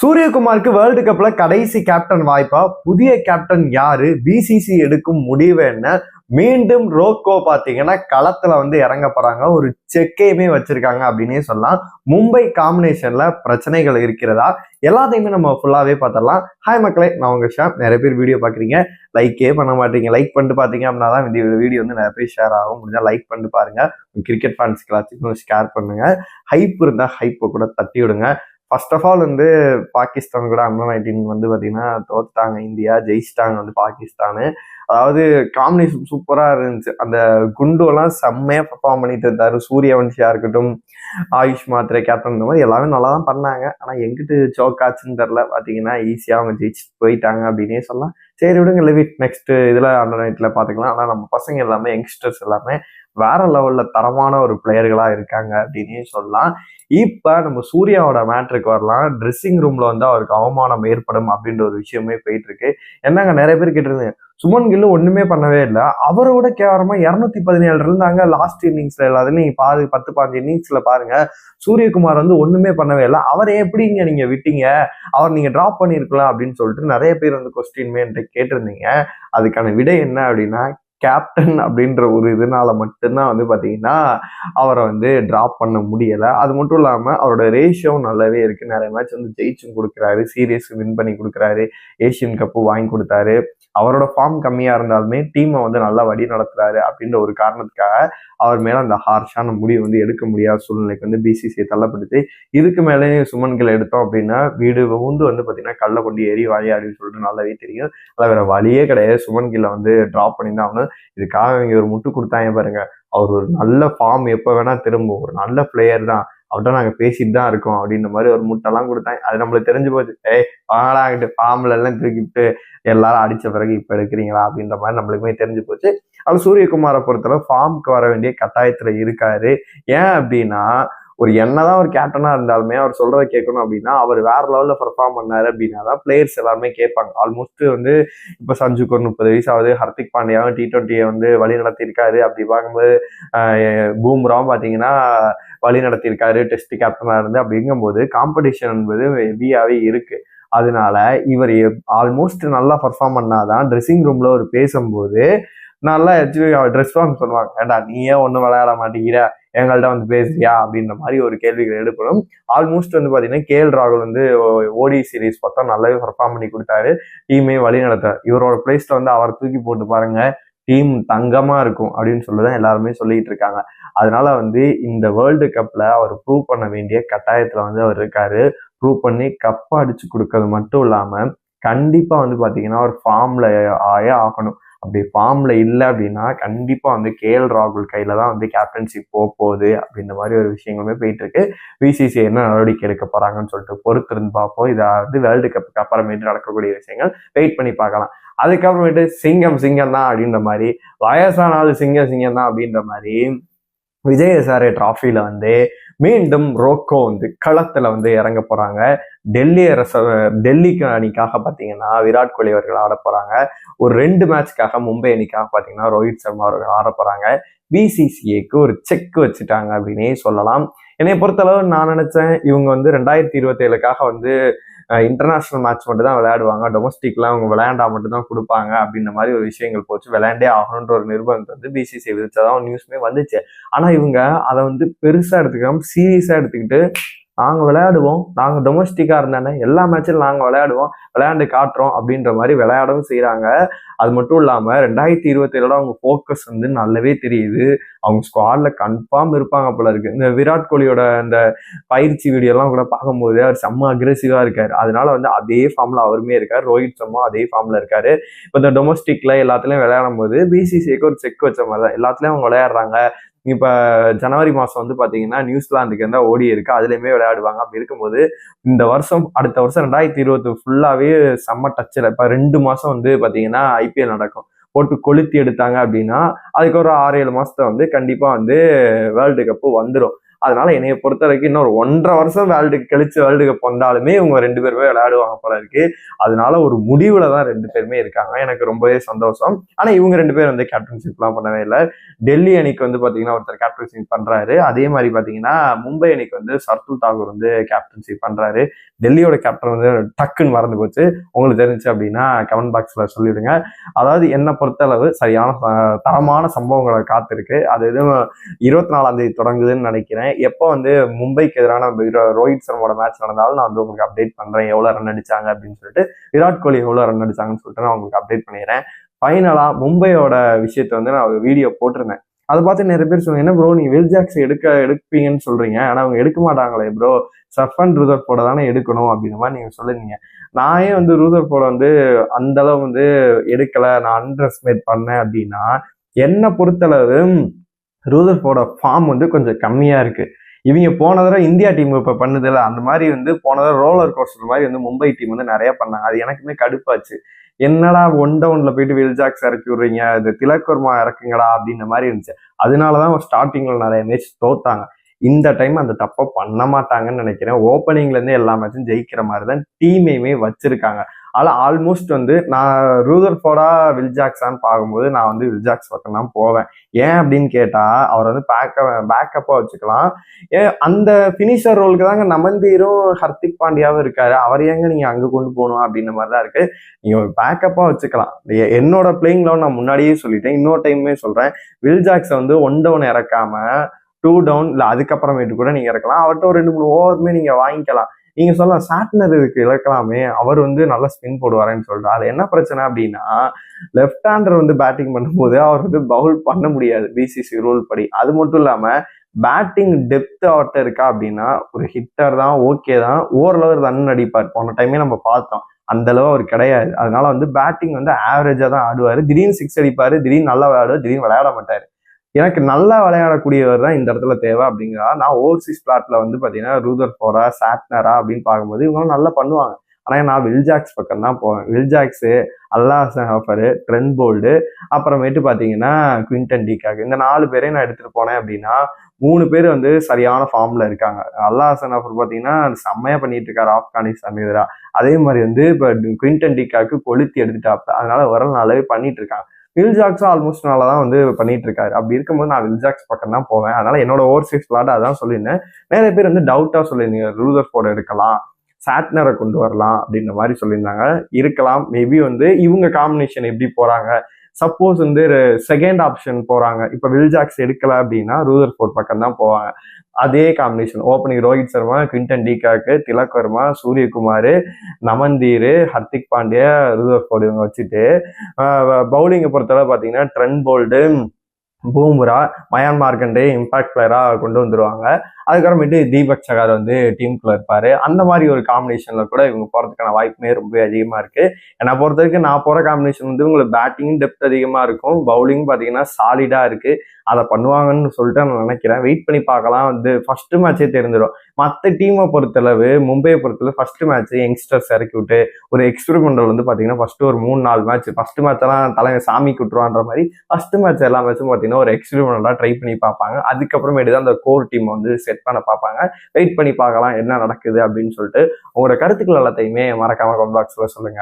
சூரியகுமாருக்கு world கப்ல கடைசி captain வாய்ப்பா புதிய கேப்டன் யாரு? பிசிசி எடுக்கும் முடிவு என்ன? மீண்டும் ரோக்கோ பாத்தீங்கன்னா களத்துல வந்து இறங்க போறாங்க. ஒரு செக்கையுமே வச்சிருக்காங்க அப்படின்னே சொல்லலாம். மும்பை காம்பினேஷன்ல பிரச்சனைகள் இருக்கிறதா? எல்லாத்தையுமே நம்ம ஃபுல்லாவே பார்த்தலாம் ஹாய் மக்களே நான் உங்க ஷாப் நிறைய பேர் வீடியோ பாக்குறீங்க லைக்கே பண்ண மாட்டீங்க. லைக் பண்ணிட்டு பாத்தீங்க அப்படின்னா தான் இந்த வீடியோ வந்து நிறைய பேர் ஷேர் ஆகும். முடிஞ்சா லைக் பண்ணிட்டு பாருங்க. கிரிக்கெட் ஃபேன்ஸ்க்கு எல்லாத்துக்கும் ஷேர் பண்ணுங்க. ஹைப் இருந்தா ஹைப்பை கூட தட்டி விடுங்க ஃபர்ஸ்ட் ஆஃப் ஆல் வந்து பாகிஸ்தான் கூட அண்டர் நைன்டீன் வந்து பார்த்தீங்கன்னா தோத்துட்டாங்க. இந்தியா ஜெயிச்சிட்டாங்க வந்து பாகிஸ்தானு. அதாவது காம்பினேஷன் சூப்பராக இருந்துச்சு. அந்த குண்டுவெல்லாம் செம்மையாக பர்ஃபார்ம் பண்ணிட்டு இருந்தாரு. சூரியவன்ஷியாக இருக்கட்டும் ஆயுஷ் மாத்திரை கேப்டன் இந்த மாதிரி எல்லாமே நல்லா தான் பண்ணாங்க. ஆனால் எங்கிட்டு சோக் ஆச்சுன்னு தெரில பார்த்தீங்கன்னா ஈஸியாக அவங்க ஜெயிச்சுட்டு போயிட்டாங்க அப்படின்னே சொல்லலாம். சரி விடுங்க லிவிட் நெக்ஸ்ட் இதில் அண்டர் நைட்டில் பார்த்துக்கலாம் ஆனால் நம்ம பசங்க எல்லாமே யங்ஸ்டர்ஸ் எல்லாமே வேற லெவல்ல தரமான ஒரு பிளேயர்களா இருக்காங்க அப்படின்னே சொல்லலாம். இப்ப நம்ம சூர்யாவோட மேட்ருக்கு வரலாம். ட்ரெஸ்ஸிங் ரூம்ல வந்து அவருக்கு அவமானம் ஏற்படும் அப்படின்ற ஒரு விஷயமே போயிட்டு இருக்கு என்னங்க நிறைய பேர் கேட்டிருந்தேன் சுமன் கில்லு ஒண்ணுமே பண்ணவே இல்லை. அவரோட கேவரமா இரநூத்தி பதினேழு இருந்தாங்க லாஸ்ட் இன்னிங்ஸ்ல எல்லாத்துலயும். நீங்க பாரு பத்து பாஞ்சு இன்னிங்ஸ்ல பாருங்க. சூரியகுமார் வந்து ஒண்ணுமே பண்ணவே இல்லை. அவரை எப்படிங்க நீங்க விட்டீங்க? அவர் நீங்க டிராப் பண்ணிருக்கலாம் அப்படின்னு சொல்லிட்டு நிறைய பேர் வந்து கொஸ்டின்மே என்கிட்ட கேட்டிருந்தீங்க. அதுக்கான விடை என்ன அப்படின்னா கேப்டன் அப்படின்ற ஒரு இதனால மட்டும்தான் வந்து பார்த்தீங்கன்னா அவரை வந்து ட்ராப் பண்ண முடியலை. அது மட்டும் இல்லாமல் அவரோட ரேஷியோவும் நல்லாவே இருக்கு. நிறைய மேட்ச் வந்து ஜெயிச்சும் கொடுக்குறாரு. சீரியஸ் வின் பண்ணி கொடுக்குறாரு. ஏஷியன் கப்பு வாங்கி கொடுத்தாரு. அவரோட ஃபார்ம் கம்மியாக இருந்தாலுமே டீமை வந்து நல்லா வழி நடத்துறாரு அப்படின்ற ஒரு காரணத்துக்காக அவர் மேலே அந்த ஹார்ஷான முடிவு வந்து எடுக்க முடியாத சூழ்நிலைக்கு வந்து பிசிசியை தள்ளப்படுத்தி இதுக்கு மேலே சுமன்களை எடுத்தோம் அப்படின்னா வீடு ஊந்து வந்து பார்த்தீங்கன்னா கல்லை கொண்டு ஏறி வாழி அப்படின்னு சொல்லிட்டு நல்லாவே தெரியும். அதில் வேற வழியே கிடையாது. சுமன்கில்லை வந்து ட்ராப் பண்ணி தான் ஆகணும். இதுக்காக இவங்க ஒரு முட்டு கொடுத்தாங்க பாருங்க. அவர் ஒரு நல்ல ஃபார்ம் எப்போ வேணா திரும்பும். ஒரு நல்ல பிளேயர் தான். அவர்கிட்ட நாங்கள் பேசிட்டு தான் இருக்கோம் அப்படின்ற மாதிரி ஒரு முட்டெல்லாம் கொடுத்தாங்க. அது நம்மளுக்கு தெரிஞ்சு போச்சு. ஏய் வாங்கலாங்கிட்டு ஃபார்ம்ல எல்லாம் தூக்கிட்டு எல்லாரும் அடித்த பிறகு இப்போ எடுக்கிறீங்களா அப்படின்ற மாதிரி நம்மளுக்குமே தெரிஞ்சு போச்சு. அது சூரியகுமாரை பொறுத்தளவு ஃபார்முக்கு வர வேண்டிய கட்டாயத்தில் இருக்காரு. ஏன் அப்படின்னா ஒரு என்னதான் ஒரு கேப்டனா இருந்தாலுமே அவர் சொல்றதை கேட்கணும் அப்படின்னா அவர் வேற லெவல்ல பர்ஃபார்ம் பண்ணாரு அப்படின்னா தான் பிளேயர்ஸ் எல்லாருமே கேட்பாங்க. ஆல்மோஸ்ட் வந்து இப்போ சஞ்சுக்கு ஒரு முப்பது வயசு ஆகுது ஹர்திக் பாண்டியாவும் டி டுவெண்ட்டியை வந்து வழி நடத்தியிருக்காரு. அப்படி பார்க்கும்போது பூம்ராவும் பார்த்தீங்கன்னா வழி நடத்தியிருக்காரு டெஸ்ட் கேப்டனா இருந்து. அப்படிங்கும்போது காம்படிஷன் என்பது ஹெவியாவே இருக்கு. அதனால இவர் ஆல்மோஸ்ட் நல்லா பர்ஃபார்ம் பண்ணாதான் ட்ரெஸ்ஸிங் ரூம்ல ஒரு பேசும்போது நல்லா ட்ரெஸ் ஃபார்ம் சொல்லுவாங்க ஏண்டா நீயே ஒன்றும் விளையாட மாட்டேங்கிற. எங்கள்கிட்ட வந்து பேசுறியா? அப்படின்ற மாதிரி ஒரு கேள்விகள் எடுக்கணும் ஆல்மோஸ்ட் வந்து பார்த்தீங்கன்னா கேஎல் ராகுல் வந்து ஓடி சீரீஸ் பார்த்தா நல்லாவே பர்ஃபார்ம் பண்ணி கொடுத்தாரு. டீமே வழி நடத்தார் இவரோட பிளேஸ்ல வந்து அவர் தூக்கி போட்டு பாருங்க. டீம் தங்கமா இருக்கும் அப்படின்னு சொல்லிதான் எல்லாருமே சொல்லிட்டு இருக்காங்க. அதனால வந்து இந்த வேர்ல்டு கப்ல அவர் ப்ரூவ் பண்ண வேண்டிய கட்டாயத்துல வந்து அவர் இருக்காரு. ப்ரூவ் பண்ணி கப் அடிச்சு கொடுக்கறது மட்டும் இல்லாம கண்டிப்பா வந்து பாத்தீங்கன்னா ஒரு ஃபார்ம்ல ஆயே ஆகணும். அப்படி ஃபார்ம்ல இல்லை அப்படின்னா கண்டிப்பா வந்து கே எல் ராகுல் கையில தான் வந்து கேப்டன்ஷிப் போக போகுது. அப்படின்ற மாதிரி ஒரு விஷயங்களுமே போயிட்டு இருக்கு. பிசிசி என்ன நடவடிக்கை எடுக்க போறாங்கன்னு சொல்லிட்டு பொறுத்திருந்து பார்ப்போம். இதை வந்து வேர்ல்டு கப்புக்கு அப்புறமேட்டு நடக்கக்கூடிய விஷயங்கள். வெயிட் பண்ணி பார்க்கலாம். அதுக்கப்புறமேட்டு சிங்கம் சிங்கம் தான் அப்படின்ற மாதிரி வயசானாலும் சிங்கம் சிங்கம் தான் அப்படின்ற மாதிரி விஜய் சாரே டிராஃபில வந்து மீண்டும் ரோக்கோ வந்து களத்துல வந்து இறங்க போறாங்க. டெல்லி அரச டெல்லிக்கு அணிக்காக பார்த்தீங்கன்னா விராட் கோலி அவர்கள் ஆட போறாங்க. ஒரு ரெண்டு மேட்ச்க்காக மும்பை அணிக்காக பார்த்தீங்கன்னா ரோஹித் சர்மா அவர்கள் ஆட போறாங்க. பிசிசிஏக்கு ஒரு செக் வச்சுட்டாங்க அப்படின்னே சொல்லலாம். என்னை பொறுத்தளவு நான் நினைச்சேன் இவங்க வந்து ரெண்டாயிரத்தி இருபத்தி ஏழுக்காக வந்து இன்டர்நேஷ்னல் மேட்ச் மட்டும் தான் விளையாடுவாங்க. டொமஸ்டிக்லாம் அவங்க விளையாண்டா மட்டும் தான் கொடுப்பாங்க அப்படின்ற மாதிரி ஒரு விஷயங்கள் போச்சு. விளையாண்டே ஆகணுன்ற ஒரு நிர்பந்தம் வந்து பிசிசி விதிச்சதான் நியூஸ்மே வந்துச்சு. ஆனா இவங்க அதை வந்து பெருசா எடுத்துக்காம சீரியஸா எடுத்துக்கிட்டு நாங்கள் விளையாடுவோம். நாங்கள் டொமஸ்டிக்காக இருந்தானே எல்லா மேட்சிலும் நாங்கள் விளையாடுவோம். விளையாண்டு காட்டுறோம் அப்படின்ற மாதிரி விளையாடவும் செய்கிறாங்க அது மட்டும் இல்லாமல் ரெண்டாயிரத்தி இருபத்தேழோட அவங்க ஃபோக்கஸ் வந்து நல்லாவே தெரியுது. அவங்க ஸ்குவாடில் கன்ஃபார்ம் இருப்பாங்க போல இருக்கு. இந்த விராட் கோலியோட அந்த பயிற்சி வீடியோலாம் கூட பார்க்கும்போது அவர் செம்ம அக்ரெசிவாக இருக்காரு. அதனால வந்து அதே ஃபார்மில் அவருமே இருக்கார். ரோஹித் சர்மா அதே ஃபார்மில் இருக்காரு. இப்போ இந்த டொமஸ்டிக்ல எல்லாத்துலேயும் விளையாடும் போது பிசிசிக்கு ஒரு செக் வச்ச மாதிரி தான். எல்லாத்துலேயும் அவங்க விளையாடுறாங்க. இப்போ ஜனவரி மாதம் வந்து பார்த்தீங்கன்னா நியூசிலாந்துக்கு இருந்தால் ஓடி இருக்கு. அதுலேயுமே விளையாடுவாங்க. அப்படி இருக்கும்போது இந்த வருஷம் அடுத்த வருஷம் ரெண்டாயிரத்தி இருபது ஃபுல்லாகவே செம்ம டச்சில் இப்போ ரெண்டு மாதம் வந்து பார்த்தீங்கன்னா ஐபிஎல் நடக்கும். போட்டு கொளுத்தி எடுத்தாங்க அப்படின்னா அதுக்கு ஒரு ஆறு ஏழு மாசத்தை வந்து கண்டிப்பா வந்து வேர்ல்டு கப்பு வந்துடும் அதனால என்னைய பொறுத்த வரைக்கும் இன்னொரு ஒன்றரை வருஷம் வேர்ல்டு கழிச்சு வேர்ல்டு கப் வந்தாலுமே இவங்க ரெண்டு பேருமே விளையாடுவாங்க போல இருக்கு. அதனால ஒரு முடிவுல தான் ரெண்டு பேருமே இருக்காங்க. எனக்கு ரொம்பவே சந்தோஷம். ஆனா இவங்க ரெண்டு பேரும் வந்து கேப்டன்ஷிப்லாம் பண்ணவே இல்லை. டெல்லி அணிக்கு வந்து பாத்தீங்கன்னா ஒருத்தர் கேப்டன்ஷிப் பண்றாரு. அதே மாதிரி பாத்தீங்கன்னா மும்பை அணிக்கு வந்து சர்துல் தாகூர் வந்து கேப்டன்ஷிப் பண்றாரு. டெல்லியோட கேப்டன் வந்து டக்குன்னு மறந்து போச்சு. உங்களுக்கு தெரிஞ்சு அப்படின்னா கமெண்ட் பாக்ஸ்ல சொல்லிடுங்க. அதாவது என்னை பொறுத்தளவு சரியான தரமான சம்பவங்களை காத்திருக்கு. அது எதுவும் இருபத்தி நாலாம் தேதி தொடங்குதுன்னு நினைக்கிறேன். எப்போ வந்து மும்பைக்கு எதிரான ரோஹித் சர்மாவோட மேட்ச் நடந்தாலும் நான் வந்து உங்களுக்கு அப்டேட் பண்றேன். எவ்வளவு ரன் அடிச்சாங்க அப்படின்னு சொல்லிட்டு விராட் கோலி எவ்வளவு ரன் அடிச்சாங்கன்னு சொல்லிட்டு நான் உங்களுக்கு அப்டேட் பண்ணிடுறேன். ஃபைனலா மும்பையோட விஷயத்தை வந்து நான் ஒரு வீடியோ போட்டிருந்தேன். அதை பார்த்து நிறைய பேர் சொன்னீங்க என்ன ப்ரோ நீங்கள் வில் ஜாக்ஸ் எடுக்க எடுப்பீங்கன்னு சொல்றீங்க. ஆனா அவங்க எடுக்க மாட்டாங்களே ப்ரோ சஃபன் ரூதர் போட தானே எடுக்கணும் அப்படின்ற மாதிரி நீங்க சொல்லிருந்தீங்க. நான் ஏன் வந்து ரூதர் போட வந்து அந்த அளவு வந்து எடுக்கல நான் அண்டர் எஸ்டிமேட் பண்ணேன் அப்படின்னா என்னை பொறுத்தளவு ரூதர் ஃபார்ம் வந்து கொஞ்சம் கம்மியாக இருக்குது இவங்க போன தடவை இந்தியா டீம் இப்போ பண்ணுதில்ல அந்த மாதிரி வந்து போன தடவை ரோலர் கோஸ்டர் மாதிரி வந்து மும்பை டீம் வந்து நிறையா பண்ணாங்க. அது எனக்குமே கடுப்பாச்சு. என்னடா ஒன் டவுனில் போயிட்டு வில் ஜாக்ஸ் இறக்கி விடுறீங்க? இது திலக்கர்மா இறக்குங்கடா அப்படின்ற மாதிரி இருந்துச்சு. அதனால தான் ஸ்டார்டிங்கில் நிறைய மேட்ச் தோத்தாங்க. இந்த டைம் அந்த தப்பை பண்ண மாட்டாங்கன்னு நினைக்கிறேன். ஓப்பனிங்லேருந்து எல்லா மேட்சும் ஜெயிக்கிற மாதிரி தான் டீமையுமே வச்சிருக்காங்க. அதில் ஆல்மோஸ்ட் வந்து நான் ரூதர் ஃபோர்டா வில் பார்க்கும்போது நான் வந்து வில் ஜாக்ஸ் பக்கம் தான் போவேன். ஏன் அப்படின்னு கேட்டால் அவர் வந்து பேக்க பேக்கப்பாக வச்சுக்கலாம். ஏன் அந்த ஃபினிஷர் ரோலுக்கு தாங்க நமந்தீரும் ஹர்திக் பாண்டியாவும் இருக்காரு. அவர் ஏங்க நீங்கள் அங்கே கொண்டு போகணும் அப்படின்ற மாதிரி தான் இருக்கு. நீங்கள் ஒரு வச்சுக்கலாம். என்னோட பிளேயிங் லெவன் நான் முன்னாடியே சொல்லிட்டேன். இன்னொரு டைமே சொல்கிறேன் வில்ஜாக்ஸை வந்து ஒன் டவுன் இறக்காம டூ டவுன் இல்லை அதுக்கப்புறமேட்டு கூட நீங்கள் இறக்கலாம் அவர்கிட்ட ஒரு ரெண்டு மூணு ஓவருமே நீங்கள் வாங்கிக்கலாம். நீங்க சொல்லலாம் சாட்னர் இதுக்கு இழக்கலாமே அவர் வந்து நல்லா ஸ்பின் போடுவாருன்னு சொல்லிட்டு. அது என்ன பிரச்சனை அப்படின்னா லெஃப்ட் ஹேண்டர் வந்து பேட்டிங் பண்ணும்போது அவர் வந்து பவுல் பண்ண முடியாது. பிசிசி ரூல் படி. அது மட்டும் இல்லாம பேட்டிங் டெப்த் அவர்கிட்ட இருக்கா அப்படின்னா ஒரு ஹிட்டர் தான் ஓகே தான் ஓரளவு ரன் அடிப்பார். போன டைமே நம்ம பார்த்தோம். அந்த அளவு அவர் கிடையாது. அதனால வந்து பேட்டிங் வந்து ஆவரேஜா தான் ஆடுவாரு. திடீர்னு சிக்ஸ் அடிப்பாரு திடீர்னு நல்லா விளையாடுவார் திடீர்னு விளையாட மாட்டாரு. எனக்கு நல்லா விளையாடக்கூடியவர் தான் இந்த இடத்துல தேவை அப்படிங்கிறா. நான் ஓவர்சீஸ் பிளாட்ல வந்து பார்த்தீங்கன்னா ரூதர் போரா சாட்னரா அப்படின்னு பார்க்கும்போது இவங்களும் நல்லா பண்ணுவாங்க. ஆனால் நான் வில்ஜாக்ஸ் பக்கம் தான் போவேன். வில்ஜாக்ஸு அல்லாஹ் ஹாஃபரு ட்ரெண்ட் போல்டு அப்புறமேட்டு பார்த்தீங்கன்னா குவிண்டன் டிகாக் இந்த நாலு பேரையும் நான் எடுத்துட்டு போனேன் அப்படின்னா மூணு பேர் வந்து சரியான ஃபார்மில் இருக்காங்க. அல்லாஹ் அஃபர் பார்த்தீங்கன்னா செம்மையாக பண்ணிட்டு இருக்காரு ஆப்கானிஸ்தான் எதிராக அதே மாதிரி வந்து இப்போ குவிண்டன் டிகாக்கு கொளுத்தி எடுத்துட்டாப்ல. அதனால வரல் நல்லாவே பண்ணிட்டு இருக்காங்க. வில்ஜாக்ஸும் ஆல்மோஸ்ட் நல்லா தான் வந்து பண்ணிட்டு இருக்காரு அப்படி இருக்கும்போது நான் வில்ஜாக்ஸ் பக்கம் தான் போவேன். அதனால என்னோட ஓவர் சிக்ஸ் விளாட அதான் சொல்லியிருந்தேன். நிறைய பேர் வந்து டவுட்டா சொல்லியிருந்தீங்க. ரூதர் போட எடுக்கலாம் சாட்னரை கொண்டு வரலாம் அப்படின்ற மாதிரி சொல்லியிருந்தாங்க. இருக்கலாம் மேபி வந்து இவங்க காம்பினேஷன் எப்படி போறாங்க? சப்போஸ் வந்து செகண்ட் ஆப்ஷன் போறாங்க. இப்போ வில்ஜாக்ஸ் எடுக்கல அப்படின்னா ரூதர் ஃபோர்ட் பக்கம் தான் போவாங்க. அதே combination opening Rohit Sharma கிண்டன் de Kock Tilak Varma Suryakumar நமந்தீர் Hardik Pandya Rutherford இவங்க வச்சுட்டு பவுலிங்கை பொறுத்தளவு பார்த்தீங்கன்னா Trent Boult Bumrah Mayank Markande impact பிளேயராக கொண்டு வந்துருவாங்க. அதுக்கப்புறமேட்டு தீபக் சகார் வந்து டீமுக்குள்ள இருப்பார். அந்த மாதிரி ஒரு காம்பினேஷனில் கூட இவங்க போகிறதுக்கான வாய்ப்புமே ரொம்ப அதிகமாக இருக்குது என்னை பொறுத்த வரைக்கும் நான் போகிற காம்பினேஷன் வந்து உங்களுக்கு பேட்டிங் டெப்த் அதிகமாக இருக்கும். பவுலிங் பார்த்தீங்கன்னா சாலிடாக இருக்குது அதை பண்ணுவாங்கன்னு சொல்லிட்டு நான் நினைக்கிறேன். வெயிட் பண்ணி பார்க்கலாம். வந்து ஃபஸ்ட்டு மேட்ச்சே தெரிஞ்சிடும் மற்ற டீமை பொறுத்தளவு மும்பையை பொறுத்தளவு ஃபஸ்ட்டு மேட்ச் யங்ஸ்டர்ஸ் இறக்கி விட்டு ஒரு எக்ஸ்பெரிமெண்டல் வந்து பார்த்தீங்கன்னா ஃபஸ்ட்டு ஒரு மூணு நாலு மேட்ச் ஃபஸ்ட்டு மேட்செல்லாம் தலைமை சாமி குட்டுருவான்ற மாதிரி ஃபஸ்ட்டு மேட்ச் எல்லா மேட்சும் பாத்தீங்கன்னா ஒரு எக்ஸ்பெரிமெண்டலா ட்ரை பண்ணி பார்ப்பாங்க. அதுக்கப்புறமேட்டு தான் அந்த கோர் டீம் வந்து செட் பண்ண பார்ப்பாங்க. வெயிட் பண்ணி பார்க்கலாம் என்ன நடக்குது அப்படின்னு சொல்லிட்டு உங்களோட கருத்துக்கள் எல்லாத்தையுமே மறக்காம கமெண்ட் பாக்ஸில் சொல்லுங்க.